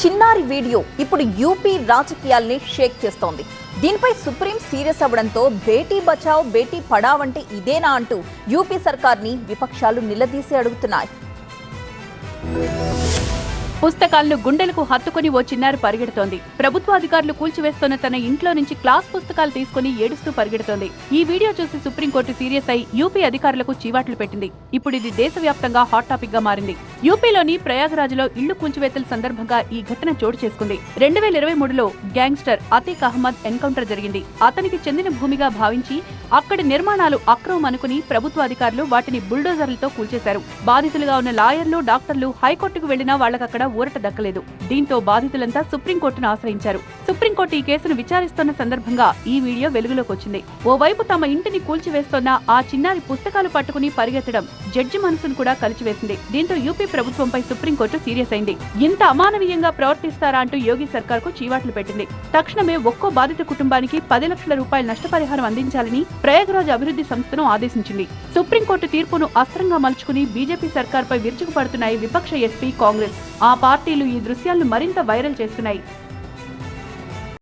చిన్నారి వీడియో ఇప్పుడు యూపీ రాజకీయాల్ని షేక్ చేస్తోంది. దీనిపై సుప్రీం సీరియస్ అవ్వడంతో బేటీ బచావ్ బేటీ పడావ్ అంటే ఇదేనా అంటూ యూపీ సర్కార్ని విపక్షాలు నిలదీసి అడుగుతున్నాయి. పుస్తకాలను గుండెలకు హత్తుకొని ఓ చిన్నారి పరిగెడుతోంది. ప్రభుత్వ అధికారులు కూల్చివేస్తున్న తన ఇంట్లో నుంచి క్లాస్ పుస్తకాలు తీసుకుని ఏడుస్తూ పరిగెడుతోంది. ఈ వీడియో చూసి సుప్రీంకోర్టు సీరియస్ అయి యూపీ అధికారులకు చీవాట్లు పెట్టింది. ఇప్పుడు ఇది దేశవ్యాప్తంగా హాట్ టాపిక్గా మారింది. యూపీలోని ప్రయాగరాజ్లో ఇళ్ళు కూల్చివేతల సందర్భంగా ఈ ఘటన చోటు చేసుకుంది. రెండు వేల ఇరవై మూడులో గ్యాంగ్స్టర్ అతీక్ అహ్మద్ ఎన్కౌంటర్ జరిగింది. అతనికి చెందిన భూమిగా భావించి అక్కడి నిర్మాణాలు అక్రమం అనుకుని ప్రభుత్వ అధికారులు వాటిని బుల్డోజర్లతో కూల్చేశారు. బాధితులుగా ఉన్న లాయర్లు డాక్టర్లు హైకోర్టుకు వెళ్ళినా వాళ్ళకక్కడ ఊరట దక్కలేదు. దీంతో బాధితులంతా సుప్రీంకోర్టును ఆశ్రయించారు. సుప్రీంకోర్టు ఈ కేసును విచారిస్తున్న సందర్భంగా ఈ వీడియో వెలుగులోకి వచ్చింది. ఓవైపు తమ ఇంటిని కూల్చివేస్తోన్న ఆ చిన్నారి పుస్తకాలు పట్టుకుని పరిగెత్తడం జడ్జి మనసును కూడా కలిచివేసింది. దీంతో యూపీ ప్రభుత్వంపై సుప్రీంకోర్టు సీరియస్ అయింది. ఇంత అమానవీయంగా ప్రవర్తిస్తారా అంటూ యోగి సర్కార్కు చీవాట్లు పెట్టింది. తక్షణమే ఒక్కో బాధిత కుటుంబానికి పది లక్షల రూపాయల నష్టపరిహారం అందించాలని ప్రయాగరాజ్ అభివృద్ధి సంస్థను ఆదేశించింది. సుప్రీంకోర్టు తీర్పును అస్త్రంగా మలుచుకుని బీజేపీ సర్కార్పై విరుచుకుపడుతున్నాయి విపక్ష ఎస్పీ కాంగ్రెస్. ఆ పార్టీలు ఈ దృశ్యాలను మరింత వైరల్ చేస్తున్నాయి.